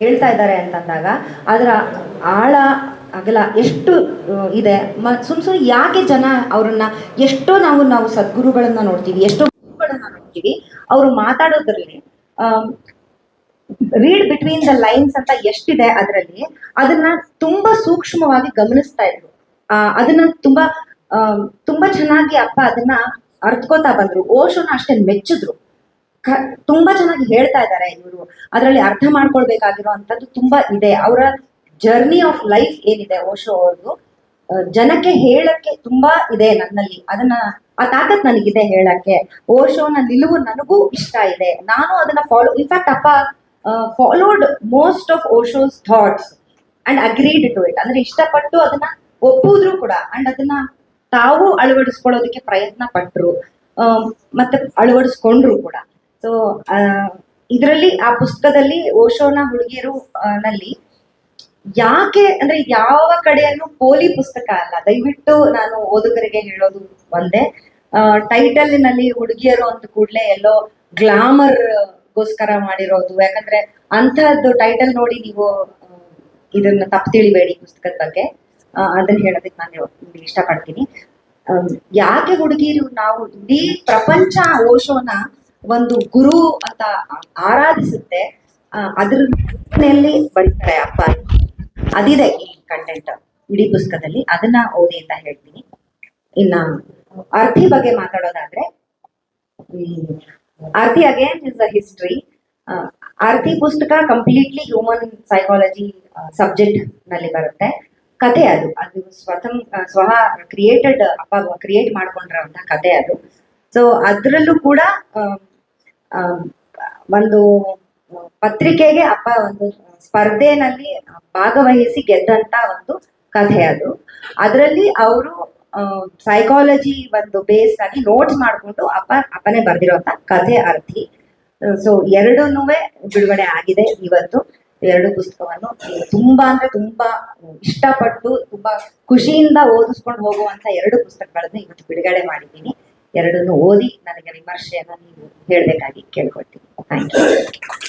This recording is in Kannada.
ಹೇಳ್ತಾ ಇದ್ದಾರೆ ಅಂತಂದಾಗ, ಅದರ ಆಳ ಅಗಲ ಎಷ್ಟು ಇದೆ? ಮ, ಸುಮ್ ಸುಮ್ಮನೆ ಯಾಕೆ ಜನ ಅವ್ರನ್ನ ಎಷ್ಟೋ ನಾವು ನಾವು ಸದ್ಗುರುಗಳನ್ನ ನೋಡ್ತೀವಿ, ಎಷ್ಟೋ ಗುರುಗಳನ್ನ ನೋಡ್ತೀವಿ, ಅವರು ಮಾತಾಡೋದ್ರಲ್ಲಿ ರೀಡ್ ಬಿಟ್ವೀನ್ ದ ಲೈನ್ಸ್ ಅಂತ ಎಷ್ಟಿದೆ ಅದರಲ್ಲಿ, ಅದನ್ನ ತುಂಬಾ ಸೂಕ್ಷ್ಮವಾಗಿ ಗಮನಿಸ್ತಾ ಇದ್ರು. ಅದನ್ನ ತುಂಬಾ ತುಂಬಾ ಚೆನ್ನಾಗಿ ಅಪ್ಪ ಅದನ್ನ ಅರ್ತ್ಕೋತಾ ಬಂದ್ರು, ಓಶೋನ ಅಷ್ಟೇ ಮೆಚ್ಚಿದ್ರು. ತುಂಬಾ ಚೆನ್ನಾಗಿ ಹೇಳ್ತಾ ಇದ್ದಾರೆ ಇವರು. ಅದರಲ್ಲಿ ಅರ್ಥ ಮಾಡ್ಕೊಳ್ಬೇಕಾಗಿರೋ ಅಂತದ್ದು ತುಂಬಾ ಇದೆ. ಅವರ ಜರ್ನಿ ಆಫ್ ಲೈಫ್ ಏನಿದೆ ಓಶೋ ಅವ್ರದ್ದು ಜನಕ್ಕೆ ಹೇಳಕ್ಕೆ ತುಂಬಾ ಇದೆ ನನ್ನಲ್ಲಿ. ಅದನ್ನ, ಆ ತಾಕತ್ ನನಗಿದೆ ಹೇಳಕ್ಕೆ. ಓಶೋನ ನಿಲುವು ನನಗೂ ಇಷ್ಟ ಇದೆ. ನಾನು ಅದನ್ನ ಫಾಲೋ ಇನ್ಫ್ಯಾಕ್ಟ್ ಅಪ್ಪ followed most of Osho's thoughts and agreed to it ಅಂದ್ರೆ ಇಷ್ಟಪಟ್ಟು ಅದನ್ನ ಒಪ್ಪುದ್ರು ಕೂಡ. ಅಂಡ್ ಅದನ್ನ ತಾವು ಅಳವಡಿಸ್ಕೊಳ್ಳೋದಕ್ಕೆ ಪ್ರಯತ್ನ ಪಟ್ಟರು ಮತ್ತೆ ಅಳವಡಿಸ್ಕೊಂಡ್ರು ಕೂಡ. ಸೊ ಇದರಲ್ಲಿ ಆ ಪುಸ್ತಕದಲ್ಲಿ ಓಶೋನ ಹುಡುಗಿಯರು ನಲ್ಲಿ ಯಾಕೆ, ಅಂದ್ರೆ ಯಾವ ಕಡೆಯನ್ನು ಪೋಲಿ ಪುಸ್ತಕ ಅಲ್ಲ. ದಯವಿಟ್ಟು ನಾನು ಓದುಗರಿಗೆ ಹೇಳೋದು ಒಂದೇ. ಟೈಟಲ್ನಲ್ಲಿ ಹುಡುಗಿಯರು ಅಂತ ಕೂಡಲೇ ಎಲ್ಲೋ ಗ್ಲಾಮರ್ ಗೋಸ್ಕರ ಮಾಡಿರೋದು. ಯಾಕಂದ್ರೆ ಅಂತಹದ್ದು ಟೈಟಲ್ ನೋಡಿ ನೀವು ಇದನ್ನ ತಪ್ಪು ತಿಳಿಬೇಡಿ ಪುಸ್ತಕದ ಬಗ್ಗೆ. ಅದನ್ನ ಹೇಳೋದಕ್ಕೆ ನಾನು ಇಷ್ಟಪಡ್ತೀನಿ. ಯಾಕೆ ಹುಡುಗಿರು ನಾವು ಇಡೀ ಪ್ರಪಂಚ ಓಶೋನ ಒಂದು ಗುರು ಅಂತ ಆರಾಧಿಸುತ್ತೆ ಆ, ಅದ್ರ ಮನೆಯಲ್ಲಿ ಬರೀತಾರೆ ಅಪ್ಪ. ಅದಿದೆ ಈ ಕಂಟೆಂಟ್ ಇಡೀ ಪುಸ್ತಕದಲ್ಲಿ. ಅದನ್ನ ಓದಿ ಅಂತ ಹೇಳ್ತೀನಿ. ಇನ್ನ ಅರ್ಥಿ ಬಗ್ಗೆ ಮಾತಾಡೋದಾದ್ರೆ ಅರ್ಥಿ ಅಗೇನ್ ಇಸ್ ಅ ಹಿಸ್ಟ್ರಿ ಅರ್ಥಿ ಪುಸ್ತಕ ಕಂಪ್ಲೀಟ್ಲಿ ಹ್ಯೂಮನ್ ಸೈಕಾಲಜಿ ಸಬ್ಜೆಕ್ಟ್ನಲ್ಲಿ ಬರುತ್ತೆ. ಕತೆ ಅದು. ಅದು ಸ್ವತಂ ಸ್ವಹ ಕ್ರಿಯೇಟೆಡ್ ಅಪ್ಪ ಕ್ರಿಯೇಟ್ ಮಾಡ್ಕೊಂಡಿರೋಂಥ ಕತೆ ಅದು. ಸೊ ಅದರಲ್ಲೂ ಕೂಡ ಒಂದು ಪತ್ರಿಕೆಗೆ ಅಪ್ಪ ಒಂದು ಸ್ಪರ್ಧೆನಲ್ಲಿ ಭಾಗವಹಿಸಿ ಗೆದ್ದಂತ ಒಂದು ಕಥೆ ಅದು. ಅದರಲ್ಲಿ ಅವರು ಸೈಕಾಲಜಿ ಒಂದು ಬೇಸ್ ಆಗಿ ನೋಟ್ಸ್ ಮಾಡ್ಕೊಂಡು ಅಪ್ಪ, ಅಪ್ಪನೇ ಬರ್ದಿರೋಂತ ಕಥೆ ಅರ್ಥಿ ಸೊ ಎರಡನ್ನೂ ಬಿಡುಗಡೆ ಆಗಿದೆ ಇವತ್ತು. ಎರಡು ಪುಸ್ತಕವನ್ನು ತುಂಬಾ ಅಂದ್ರೆ ತುಂಬಾ ಇಷ್ಟಪಟ್ಟು, ತುಂಬಾ ಖುಷಿಯಿಂದ ಓದಿಸ್ಕೊಂಡು ಹೋಗುವಂತ ಎರಡು ಪುಸ್ತಕಗಳನ್ನು ಇವತ್ತು ಬಿಡುಗಡೆ ಮಾಡಿದ್ದೀನಿ. ಎರಡನ್ನು ಓದಿ ನನಗೆ ವಿಮರ್ಶೆಯನ್ನು ನೀವು ಹೇಳ್ಬೇಕಾಗಿ ಕೇಳ್ಕೊಳ್ತೀನಿ. Thank you